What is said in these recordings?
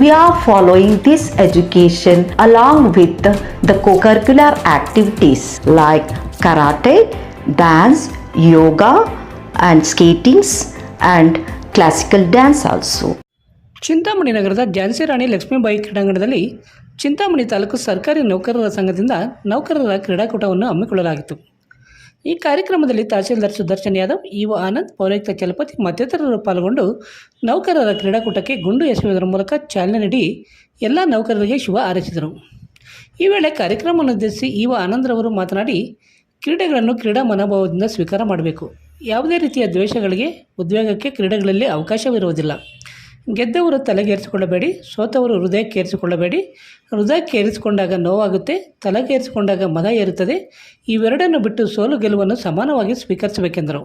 We are following this education along with the, co-curricular activities like karate, dance, yoga and skatings and classical dance also. Chintamani ನಗರದ ಝಾನ್ಸಿ ರಾಣಿ ಲಕ್ಷ್ಮೀಬಾಯಿ ಕ್ರೀಡಾಂಗಣದಲ್ಲಿ ಚಿಂತಾಮಣಿ ತಾಲೂಕು ಸರ್ಕಾರಿ ನೌಕರರ ಸಂಘದಿಂದ ನೌಕರರ ಕ್ರೀಡಾಕೂಟವನ್ನು ಹಮ್ಮಿಕೊಳ್ಳಲಾಗಿತ್ತು ಈ ಕಾರ್ಯಕ್ರಮದಲ್ಲಿ ತಹಸೀಲ್ದಾರ್ ಸುದರ್ಶನ್ ಯಾದವ್, ಇಒ ಆನಂದ್, ಪೌರಾಯುಕ್ತ ಚಲಪತಿ ಮತ್ತಿತರರು ಪಾಲ್ಗೊಂಡು ನೌಕರರ ಕ್ರೀಡಾಕೂಟಕ್ಕೆ ಗುಂಡು ಎಸೆಯುವುದರ ಮೂಲಕ ಚಾಲನೆ ನೀಡಿ ಎಲ್ಲ ನೌಕರರಿಗೆ ಶುಭ ಹಾರೈಸಿದರು. ಈ ವೇಳೆ ಕಾರ್ಯಕ್ರಮವನ್ನು ಉದ್ದೇಶಿಸಿ ಇಒ ಆನಂದ್ರವರು ಮಾತನಾಡಿ, ಕ್ರೀಡೆಗಳನ್ನು ಕ್ರೀಡಾ ಮನೋಭಾವದಿಂದ ಸ್ವೀಕಾರ ಮಾಡಬೇಕು. ಯಾವುದೇ ರೀತಿಯ ದ್ವೇಷಗಳಿಗೆ, ಉದ್ವೇಗಕ್ಕೆ ಕ್ರೀಡೆಗಳಲ್ಲಿ ಅವಕಾಶವಿರುವುದಿಲ್ಲ. ಗೆದ್ದವರು ತಲೆಗೇರಿಸಿಕೊಳ್ಳಬೇಡಿ, ಸೋತವರು ಹೃದಯಕ್ಕೇರಿಸಿಕೊಳ್ಳಬೇಡಿ. ಹೃದಯಕ್ಕೇರಿಸಿಕೊಂಡಾಗ ನೋವಾಗುತ್ತೆ, ತಲೆಗೇರಿಸಿಕೊಂಡಾಗ ಮದ ಏರುತ್ತದೆ. ಇವೆರಡನ್ನು ಬಿಟ್ಟು ಸೋಲು ಗೆಲುವನ್ನು ಸಮಾನವಾಗಿ ಸ್ವೀಕರಿಸಬೇಕೆಂದರು.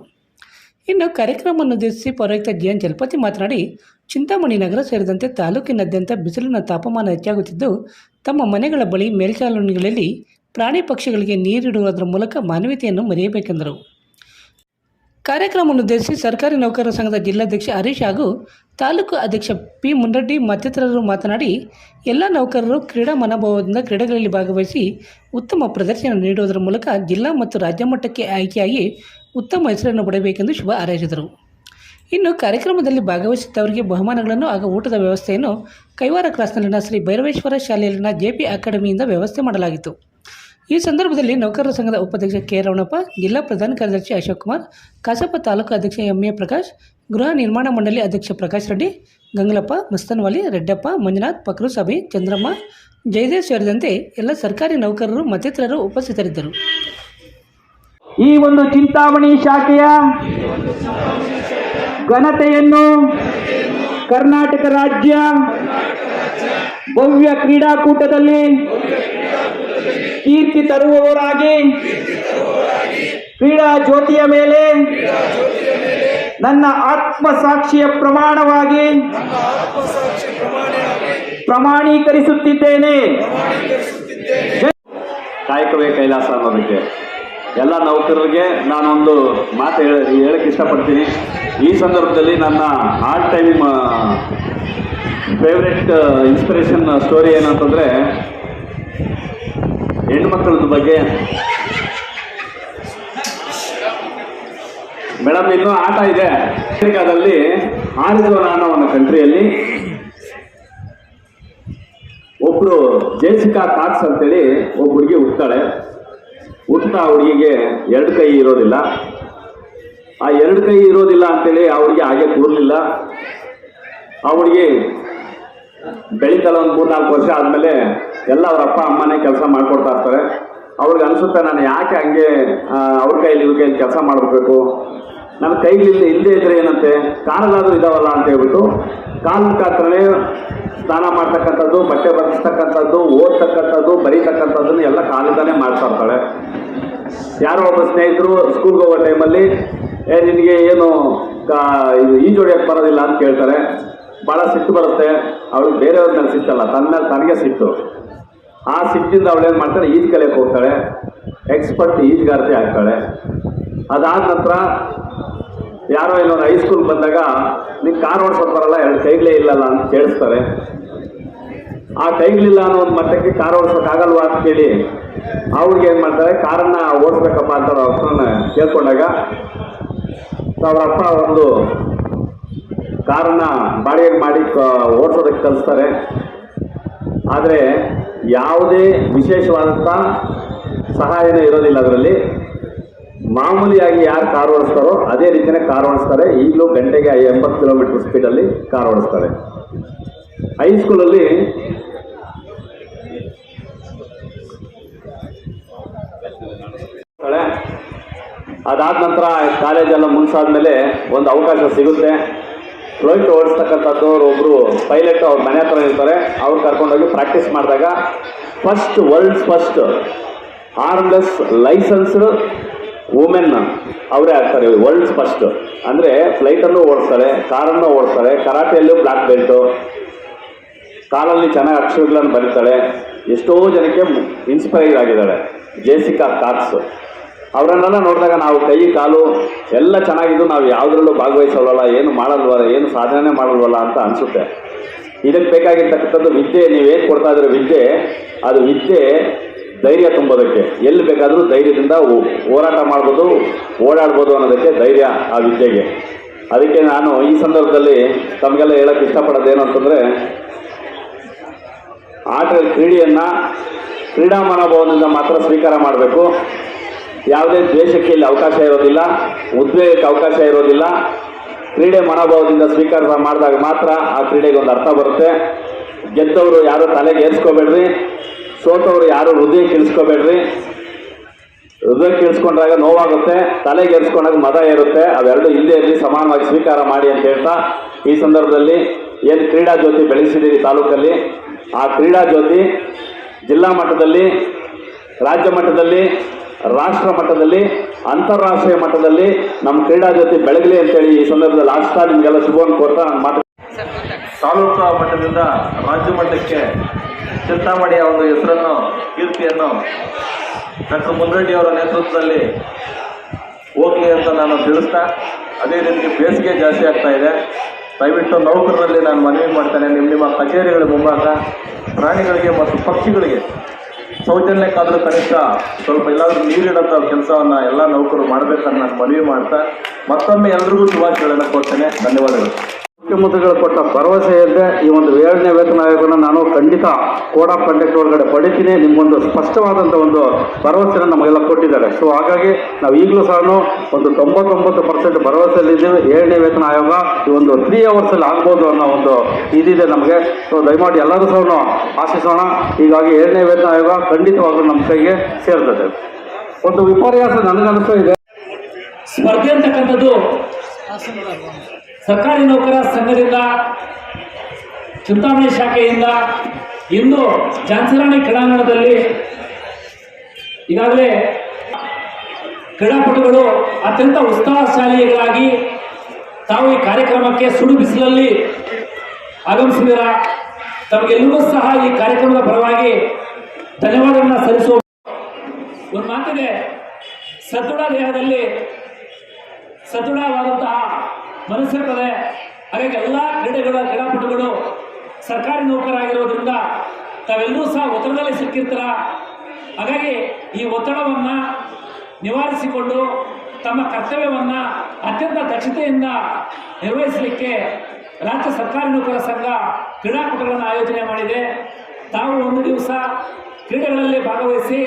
ಇನ್ನು ಕಾರ್ಯಕ್ರಮವನ್ನು ಉದ್ದೇಶಿಸಿ ಪೌರಾಯುಕ್ತ ಜಿ. ಎನ್. ಜಲಪತಿ ಮಾತನಾಡಿ, ಚಿಂತಾಮಣಿ ನಗರ ಸೇರಿದಂತೆ ತಾಲೂಕಿನಾದ್ಯಂತ ಬಿಸಿಲಿನ ತಾಪಮಾನ ಹೆಚ್ಚಾಗುತ್ತಿದ್ದು, ತಮ್ಮ ಮನೆಗಳ ಬಳಿ ಮೇಲ್ಚಾಲನೆಗಳಲ್ಲಿ ಪ್ರಾಣಿ ಪಕ್ಷಿಗಳಿಗೆ ನೀರಿಡುವುದರ ಮೂಲಕ ಮಾನವೀಯತೆಯನ್ನು ಮರೆಯಬೇಕೆಂದರು. ಕಾರ್ಯಕ್ರಮವನ್ನು ಉದ್ದೇಶಿಸಿ ಸರ್ಕಾರಿ ನೌಕರರ ಸಂಘದ ಜಿಲ್ಲಾಧ್ಯಕ್ಷ ಹರೀಶ್ ಹಾಗೂ ತಾಲೂಕು ಅಧ್ಯಕ್ಷ ಪಿ ಮುನ್ರೆಡ್ಡಿ ಮತ್ತಿತರರು ಮಾತನಾಡಿ, ಎಲ್ಲ ನೌಕರರು ಕ್ರೀಡಾ ಮನೋಭಾವದಿಂದ ಕ್ರೀಡೆಗಳಲ್ಲಿ ಭಾಗವಹಿಸಿ ಉತ್ತಮ ಪ್ರದರ್ಶನ ನೀಡುವುದರ ಮೂಲಕ ಜಿಲ್ಲಾ ಮತ್ತು ರಾಜ್ಯ ಮಟ್ಟಕ್ಕೆ ಆಯ್ಕೆಯಾಗಿ ಉತ್ತಮ ಹೆಸರನ್ನು ಪಡೆಯಬೇಕೆಂದು ಶುಭ ಹಾರೈಸಿದರು. ಇನ್ನು ಕಾರ್ಯಕ್ರಮದಲ್ಲಿ ಭಾಗವಹಿಸಿದ್ದವರಿಗೆ ಬಹುಮಾನಗಳನ್ನು ಹಾಗೂ ಊಟದ ವ್ಯವಸ್ಥೆಯನ್ನು ಕೈವಾರ ಕ್ರಾಸ್ನಲ್ಲಿನ ಶ್ರೀ ಭೈರವೇಶ್ವರ ಶಾಲೆಯಲ್ಲಿನ ಜೆಪಿ ಅಕಾಡೆಮಿಯಿಂದ ವ್ಯವಸ್ಥೆ ಮಾಡಲಾಗಿತ್ತು. ಈ ಸಂದರ್ಭದಲ್ಲಿ ನೌಕರರ ಸಂಘದ ಉಪಾಧ್ಯಕ್ಷ ಕೆ ರವಣಪ್ಪ, ಜಿಲ್ಲಾ ಪ್ರಧಾನ ಕಾರ್ಯದರ್ಶಿ ಅಶೋಕ್ ಕುಮಾರ್, ಕಸಪ ತಾಲೂಕು ಅಧ್ಯಕ್ಷ ಎಂ ಎ ಪ್ರಕಾಶ್, ಗೃಹ ನಿರ್ಮಾಣ ಮಂಡಳಿ ಅಧ್ಯಕ್ಷ ಪ್ರಕಾಶ್ ರೆಡ್ಡಿ, ಗಂಗಲಪ್ಪ ಮಸ್ತನ್ವಾಲಿ ರೆಡ್ಡಪ್ಪ, ಮಂಜುನಾಥ್, ಪಕ್ರು ಸಭೆ, ಚಂದ್ರಮ್ಮ, ಜಯದೇವ್ ಸೇರಿದಂತೆ ಎಲ್ಲ ಸರ್ಕಾರಿ ನೌಕರರು, ಮತ್ತಿತರರು ಉಪಸ್ಥಿತರಿದ್ದರು. ಈ ಒಂದು ಚಿಂತಾಮಣಿ ಶಾಖೆಯ ಘನತೆಯನ್ನು ಕರ್ನಾಟಕ ರಾಜ್ಯ ಭವ್ಯ ಕ್ರೀಡಾಕೂಟದಲ್ಲಿ ಕೀರ್ತಿ ತರುವವರಾಗಿ. ಕ್ರೀಡಾ ಜ್ಯೋತಿಯ ಮೇಲೆ ನನ್ನ ಆತ್ಮ ಸಾಕ್ಷಿಯ ಪ್ರಮಾಣವಾಗಿ ಪ್ರಮಾಣೀಕರಿಸುತ್ತಿದ್ದೇನೆ. ಕಾಯಕವೇ ಕೈಲಾಸ ಅನ್ನೋದಕ್ಕೆ. ಎಲ್ಲ ನೌಕರರಿಗೆ ನಾನೊಂದು ಮಾತು ಹೇಳ ಹೇಳಕ್ಕೆ ಇಷ್ಟಪಡ್ತೀನಿ. ಈ ಸಂದರ್ಭದಲ್ಲಿ ನನ್ನ all time favourite inspiration story ಏನಂತಂದರೆ ಹೆಣ್ಮಕ್ಳದ ಬಗ್ಗೆ. ಮೇಡಮ್, ಇನ್ನೂ ಆಟ ಇದೆ. ಅಮೆರಿಕಾದಲ್ಲಿ ಆಡಿದ್ರು ನಾನು ಒಂದು ಕಂಟ್ರಿಯಲ್ಲಿ ಒಬ್ರು ಜೇಸಿಕಾ ಕಾಕ್ಸ್ ಅಂತೇಳಿ ಒಬ್ಬರಿಗೆ ಹುಡುಗಿ ಹುಟ್ಟ ಹುಟ್ಟಿದ ಹುಡುಗಿಗೆ ಎರಡು ಕೈ ಇರೋದಿಲ್ಲ. ಆ ಎರಡು ಕೈ ಇರೋದಿಲ್ಲ ಅಂತೇಳಿ ಆ ಹುಡುಗಿ ಹಾಗೆ ಕೂರಲಿಲ್ಲ. ಆ ಹುಡುಗಿ ಬೆಳೀತಲ್ಲ ಒಂದು ಮೂರ್ನಾಲ್ಕು ವರ್ಷ ಆದಮೇಲೆ ಎಲ್ಲ ಅವ್ರ ಅಪ್ಪ ಅಮ್ಮನೇ ಕೆಲಸ ಮಾಡ್ಕೊಡ್ತಾ ಇರ್ತಾರೆ. ಅವ್ರಿಗೆ ಅನಿಸುತ್ತೆ ನಾನು ಯಾಕೆ ಹಂಗೆ ಅವ್ರ ಕೈಲಿ ಇವ್ರ ಕೈಲಿ ಕೆಲಸ ಮಾಡಬೇಕು? ನನ್ನ ಕೈಲಿ ಇಲ್ಲದೆ ಇದ್ರೆ ಏನಂತೆ? ಕಾಲಲ್ಲಾದ್ರೂ ಇದಾವಲ್ಲ ಅಂತ ಹೇಳ್ಬಿಟ್ಟು ಕಾಲು ಮುಖಾಂತರನೇ ಸ್ನಾನ ಮಾಡ್ತಕ್ಕಂಥದ್ದು, ಬಟ್ಟೆ ಬರೆಸ್ತಕ್ಕಂಥದ್ದು, ಓದ್ತಕ್ಕಂಥದ್ದು, ಬರೀತಕ್ಕಂಥದ್ದನ್ನು ಎಲ್ಲ ಕಾಲಿಂದಾನೇ ಮಾಡ್ತಾ ಇರ್ತಾಳೆ. ಯಾರೋ ಒಬ್ಬ ಸ್ನೇಹಿತರು ಸ್ಕೂಲ್ಗೆ ಹೋಗೋ ಟೈಮಲ್ಲಿ ಏ, ನಿನಗೆ ಏನು ಕಾ- ಇದು ಈಜು ಹೊಡಿಯಕ್ಕೆ ಬರೋದಿಲ್ಲ? ಅಂತ ಕೇಳ್ತಾರೆ. ಭಾಳ ಸಿಟ್ಟು ಬರುತ್ತೆ. ಅವಳು ಬೇರೆಯವ್ರ ಮೇಲೆ ಸಿಟ್ಟಲ್ಲ. ತನ್ನ ತನಗೆ ಸಿಟ್ಟು. ಆ ಸಿಟ್ಟಿಂದ ಏನು ಮಾಡ್ತಾಳೆ? ಈಜು ಕಲಿಯಕ್ಕೆ ಹೋಗ್ತಾಳೆ. ಎಕ್ಸ್ಪರ್ಟ್ ಈಜುಗಾರತಿ ಆಗ್ತಾಳೆ. ಅದಾದ ನಂತರ ಯಾರೋ ಇನ್ನೊಂದು ಹೈಸ್ಕೂಲ್ ಬಂದಾಗ, ನೀನು ಕಾರ್ ಓಡಿಸೋದು ಬರಲ್ಲ, ಎರಡು ಕೈಗಳೇ ಇಲ್ಲಲ್ಲ ಅಂತ ಕೇಳಿಸ್ತಾರೆ. ಆ ಕೈಗಳಿಲ್ಲ ಅನ್ನೋ ಒಂದು ಮಟ್ಟಕ್ಕೆ ಕಾರ್ ಓಡಿಸೋಕ್ಕಾಗಲ್ವಾ ಅಂತ ಕೇಳಿ, ಅವ್ರಿಗೆ ಏನು ಮಾಡ್ತಾರೆ? ಕಾರನ್ನು ಓಡಿಸ್ಬೇಕಪ್ಪ ಅಂತ ಅವ್ರ ಅಪ್ಪನ ಕೇಳ್ಕೊಂಡಾಗ ಅವ್ರ ಅಪ್ಪ ಒಂದು ಕಾರನ್ನು ಬಾಡಿಗೆ ಮಾಡಿ ಓಡಿಸೋದಕ್ಕೆ ಕಲಿಸ್ತಾರೆ. ಆದರೆ ಯಾವುದೇ ವಿಶೇಷವಾದಂಥ ಸಹಾಯನೇ ಇರೋದಿಲ್ಲ ಅದರಲ್ಲಿ. ಮಾಮೂಲಿಯಾಗಿ ಯಾರು ಕಾರ್ ಓಡಿಸ್ತಾರೋ ಅದೇ ರೀತಿಯೇ ಕಾರ್ ಓಡಿಸ್ತಾರೆ. ಈಗಲೂ ಗಂಟೆಗೆ ಎಂಬತ್ತು ಕಿಲೋಮೀಟರ್ ಸ್ಪೀಡಲ್ಲಿ ಕಾರ್ ಓಡಿಸ್ತಾರೆ. ಹೈಸ್ಕೂಲಲ್ಲಿ. ಅದಾದ ನಂತರ ಕಾಲೇಜೆಲ್ಲ ಮುನ್ಸಾದ್ಮೇಲೆ ಒಂದು ಅವಕಾಶ ಸಿಗುತ್ತೆ. ಫ್ಲೈಟ್ ಓಡಿಸ್ತಕ್ಕಂಥದ್ದವ್ರು ಒಬ್ಬರು ಪೈಲಟ್ ಅವ್ರ ಮನೆ ಹತ್ರ ಇರ್ತಾರೆ ಅವ್ರು ಕರ್ಕೊಂಡೋಗಿ ಪ್ರಾಕ್ಟೀಸ್ ಮಾಡಿದಾಗ first worlds first armless licensed women ಅವರೇ ಆಗ್ತಾರೆ ವರ್ಲ್ಡ್ಸ್ ಫಸ್ಟ್ ಅಂದರೆ ಫ್ಲೈಟನ್ನು ಓಡಿಸ್ತಾರೆ ಕಾರನ್ನು ಓಡಿಸ್ತಾರೆ, ಕರಾಟೆಯಲ್ಲೂ ಬ್ಲ್ಯಾಕ್ ಬೆಲ್ಟು ಕಾಲಲ್ಲಿ ಚೆನ್ನಾಗಿ ಅಕ್ಷರಗಳನ್ನು ಬರೀತಾಳೆ ಎಷ್ಟೋ ಜನಕ್ಕೆ ಇನ್ಸ್ಪೈರ್ ಆಗಿದ್ದಾಳೆ ಜೇಸಿಕಾ ಕಾಕ್ಸ್ ಅವರನ್ನೆಲ್ಲ ನೋಡಿದಾಗ ನಾವು ಕೈ, ಕಾಲು ಎಲ್ಲ ಚೆನ್ನಾಗಿದ್ದು, ನಾವು ಯಾವುದರಲ್ಲೂ ಭಾಗವಹಿಸಲ್ವಲ್ಲ ಏನು ಮಾಡಲ್ವಲ್ಲ, ಏನು ಸಾಧನೆ ಮಾಡಲ್ವಲ್ಲ ಅಂತ ಅನಿಸುತ್ತೆ. ಇದಕ್ಕೆ ಬೇಕಾಗಿರ್ತಕ್ಕಂಥದ್ದು ವಿದ್ಯೆ ನೀವೇನು ಕೊಡ್ತಾ ಇದ್ರೆ ವಿದ್ಯೆ, ಅದು ವಿದ್ಯೆ ಧೈರ್ಯ ತುಂಬೋದಕ್ಕೆ. ಎಲ್ಲಿ ಬೇಕಾದರೂ ಧೈರ್ಯದಿಂದ ಹೋರಾಟ ಮಾಡ್ಬೋದು, ಓಡಾಡ್ಬೋದು ಅನ್ನೋದಕ್ಕೆ ಧೈರ್ಯ ಆ ವಿದ್ಯೆಗೆ. ಅದಕ್ಕೆ ನಾನು ಈ ಸಂದರ್ಭದಲ್ಲಿ ತಮಗೆಲ್ಲ ಹೇಳಕ್ಕೆ ಏನು ಅಂತಂದರೆ ಆಟ ಕ್ರೀಡೆಯನ್ನು ಕ್ರೀಡಾ ಮನೋಭಾವದಿಂದ ಮಾತ್ರ ಸ್ವೀಕಾರ ಮಾಡಬೇಕು. ಯಾವುದೇ ದ್ವೇಷಕ್ಕೆ ಇಲ್ಲಿ ಅವಕಾಶ ಇರೋದಿಲ್ಲ, ಉದ್ವೇಗಕ್ಕೆ ಅವಕಾಶ ಇರೋದಿಲ್ಲ. ಕ್ರೀಡೆ ಮನೋಭಾವದಿಂದ ಸ್ವೀಕಾರ ಮಾಡಿದಾಗ ಮಾತ್ರ ಆ ಕ್ರೀಡೆಗೆ ಒಂದು ಅರ್ಥ ಬರುತ್ತೆ. ಗೆದ್ದವರು ಯಾರು ತಲೆಗೆ ಏರ್ಸ್ಕೋಬೇಡ್ರಿ, ಸೋತವರು ಯಾರು ಹೃದಯ ಕೇಳಿಸ್ಕೋಬೇಡ್ರಿ. ಹೃದಯ ಕೇಳಿಸ್ಕೊಂಡಾಗ ನೋವಾಗುತ್ತೆ, ತಲೆಗೆ ಏರ್ಸ್ಕೊಂಡಾಗ ಮದ ಇರುತ್ತೆ. ಅವೆರಡು ಹಿಂದೆ ಇರಲಿ, ಸಮಾನವಾಗಿ ಸ್ವೀಕಾರ ಮಾಡಿ ಅಂತ ಹೇಳ್ತಾ ಈ ಸಂದರ್ಭದಲ್ಲಿ ಏನು ಕ್ರೀಡಾ ಜ್ಯೋತಿ ಬೆಳೆಸಿದ್ದೀರಿ ತಾಲೂಕಲ್ಲಿ? ಆ ಕ್ರೀಡಾ ಜ್ಯೋತಿ ಜಿಲ್ಲಾ ಮಟ್ಟದಲ್ಲಿ, ರಾಜ್ಯ ಮಟ್ಟದಲ್ಲಿ ರಾಷ್ಟ್ರ ಮಟ್ಟದಲ್ಲಿ, ಅಂತಾರಾಷ್ಟ್ರೀಯ ಮಟ್ಟದಲ್ಲಿ ನಮ್ಮ ಕ್ರೀಡಾ ಜೊತೆ ಬೆಳಗಲಿ ಅಂತೇಳಿ ಈ ಸಂದರ್ಭದಲ್ಲಿ ಆಸ್ತಾ ನಿಮಗೆಲ್ಲ ಶುಭವನ್ನು ಕೋರ್ತಾ ನಾನು ಮಾತು ತಾಲೂಕು ಮಟ್ಟದಿಂದ ರಾಜ್ಯ ಮಟ್ಟಕ್ಕೆ ಚಿಂತಾಮಣಿಯ ಒಂದು ಹೆಸರನ್ನು, ಕೀರ್ತಿಯನ್ನು ಡಾಕ್ಟರ್ ಮುನ್ರೆಡ್ಡಿ ಅವರ ನೇತೃತ್ವದಲ್ಲಿ ಹೋಗಲಿ ಅಂತ ನಾನು ತಿಳಿಸ್ತಾ, ಅದೇ ರೀತಿ ಬೇಸಿಗೆ ಜಾಸ್ತಿ ಆಗ್ತಾ ಇದೆ. ದಯವಿಟ್ಟು ನೌಕರರಲ್ಲಿ ನಾನು ಮನವಿ ಮಾಡ್ತೇನೆ ನಿಮ್ಮ ನಿಮ್ಮ ಕಚೇರಿಗಳ ಮುಂಭಾಗ ಪ್ರಾಣಿಗಳಿಗೆ ಮತ್ತು ಪಕ್ಷಿಗಳಿಗೆ ಸೌಜನ್ಯಕ್ಕಾದರೂ ಕನಿಷ್ಠ ಸ್ವಲ್ಪ ಎಲ್ಲಾದರೂ ನೀರಿಡಂಥ ಕೆಲಸವನ್ನು ಎಲ್ಲ ನೌಕರರು ಮಾಡ್ಬೇಕನ್ನ ನಾನು ಮನವಿ ಮಾಡ್ತಾ ಮತ್ತೊಮ್ಮೆ ಎಲ್ರಿಗೂ ಶುಭಾಶಯಗಳನ್ನು ಕೊಡ್ತೇನೆ ಧನ್ಯವಾದಗಳು. ಮುಖ್ಯಮಂತ್ರಿಗಳು ಕೊಟ್ಟ ಭರವಸೆ ಇದ್ದೆ ಈ ಒಂದು ಏಳನೇ ವೇತನ ಆಯೋಗನ ನಾನು ಖಂಡಿತ ಕೋಡ್ ಆಫ್ ಕಂಡಕ್ಟ್ ಒಳಗಡೆ ಪಡಿತೀನಿ. ನಿಮ್ಗೊಂದು ಸ್ಪಷ್ಟವಾದಂಥ ಒಂದು ಭರವಸೆನ ನಮಗೆಲ್ಲ ಕೊಟ್ಟಿದ್ದಾರೆ. ಸೊ ಹಾಗಾಗಿ ನಾವು ಈಗಲೂ ಸಹ ಒಂದು ತೊಂಬತ್ತೊಂಬತ್ತು ಪರ್ಸೆಂಟ್ ಭರವಸೆಯಲ್ಲಿದ್ದೀವಿ ಏಳನೇ ವೇತನ ಆಯೋಗ ಈ ಒಂದು ತ್ರೀ ಅವರ್ಸಲ್ಲಿ ಆಗ್ಬೋದು ಅನ್ನೋ ಒಂದು ಇದಿದೆ ನಮಗೆ. ಸೊ ದಯಮಾಡಿ ಎಲ್ಲರೂ ಸಹ ಆಶಿಸೋಣ. ಹೀಗಾಗಿ ಏಳನೇ ವೇತನ ಆಯೋಗ ಖಂಡಿತವಾಗ್ಲೂ ನಮ್ಮ ಕೈಗೆ ಸೇರ್ತದೆ. ಒಂದು ವಿಪರ್ಯಾಸ ನನಗನ್ನಿಸ್ತಾ ಇದೆ. ಸ್ಪರ್ಧೆ ಅಂತಕ್ಕಂಥದ್ದು ಸರ್ಕಾರಿ ನೌಕರ ಸಂಘದಿಂದ, ಚಿಂತಾಮಣಿ ಶಾಖೆಯಿಂದ ಇಂದು ಝಾನ್ಸಿರಾಣಿ ಕ್ರೀಡಾಂಗಣದಲ್ಲಿ ಈಗಾಗಲೇ ಕ್ರೀಡಾಪಟುಗಳು ಅತ್ಯಂತ ಉತ್ಸಾಹಶಾಲಿಗಳಾಗಿ ತಾವು ಈ ಕಾರ್ಯಕ್ರಮಕ್ಕೆ ಸುಡು ಬಿಸಿಲಲ್ಲಿ ಆಗಮಿಸಿದರ ತಮಗೆಲ್ಲರಿಗೂ ಸಹ ಈ ಕಾರ್ಯಕ್ರಮದ ಪರವಾಗಿ ಧನ್ಯವಾದಗಳನ್ನು ಸಲ್ಲಿಸುವ ಒಂದು ಮಾತಿದೆ. ಸದೃಢ ದೇಹದಲ್ಲಿ ಸದೃಢವಾದಂತಹ ಮನಸ್ಸಿರ್ತದೆ. ಹಾಗಾಗಿ ಎಲ್ಲ ಕ್ರೀಡೆಗಳ ಕ್ರೀಡಾಪಟುಗಳು ಸರ್ಕಾರಿ ನೌಕರಾಗಿರೋದ್ರಿಂದ ತಾವೆಲ್ಲರೂ ಸಹ ಒತ್ತಡದಲ್ಲಿ ಸಿಕ್ಕಿರ್ತಾರ. ಹಾಗಾಗಿ ಈ ಒತ್ತಡವನ್ನು ನಿವಾರಿಸಿಕೊಂಡು ತಮ್ಮ ಕರ್ತವ್ಯವನ್ನು ಅತ್ಯಂತ ದಕ್ಷತೆಯಿಂದ ನಿರ್ವಹಿಸಲಿಕ್ಕೆ ರಾಜ್ಯ ಸರ್ಕಾರಿ ನೌಕರ ಸಂಘ ಕ್ರೀಡಾಕೂಟಗಳನ್ನು ಆಯೋಜನೆ ಮಾಡಿದೆ. ತಾವು ಒಂದು ದಿವಸ ಕ್ರೀಡೆಗಳಲ್ಲಿ ಭಾಗವಹಿಸಿ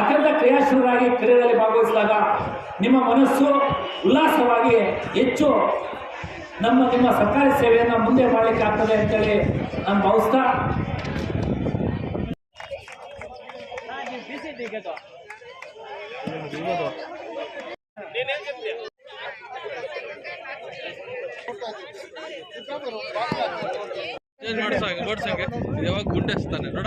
ಅತ್ಯಂತ ಕ್ರಿಯಾಶೀಲರಾಗಿ ಕ್ರೀಡೆಗಳಲ್ಲಿ ಭಾಗವಹಿಸಿದಾಗ ನಿಮ್ಮ ಮನಸ್ಸು ಉಲ್ಲಾಸವಾಗಿ ಹೆಚ್ಚು ನಮ್ಮ ನಿಮ್ಮ ಸರ್ಕಾರಿ ಸೇವೆಯನ್ನು ಮುಂದೆ ಮಾಡಲಿಕ್ಕೆ ಆಗ್ತದೆ ಅಂತೇಳಿ ನಾನು ಭಾವಿಸ್ತಾ ನೋಡ್ಸಂಗೆ ಯಾವಾಗ ಗುಂಡೆಸ್ತಾನೆ ನೋಡ.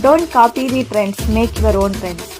Don't copy the trends, make your own trends.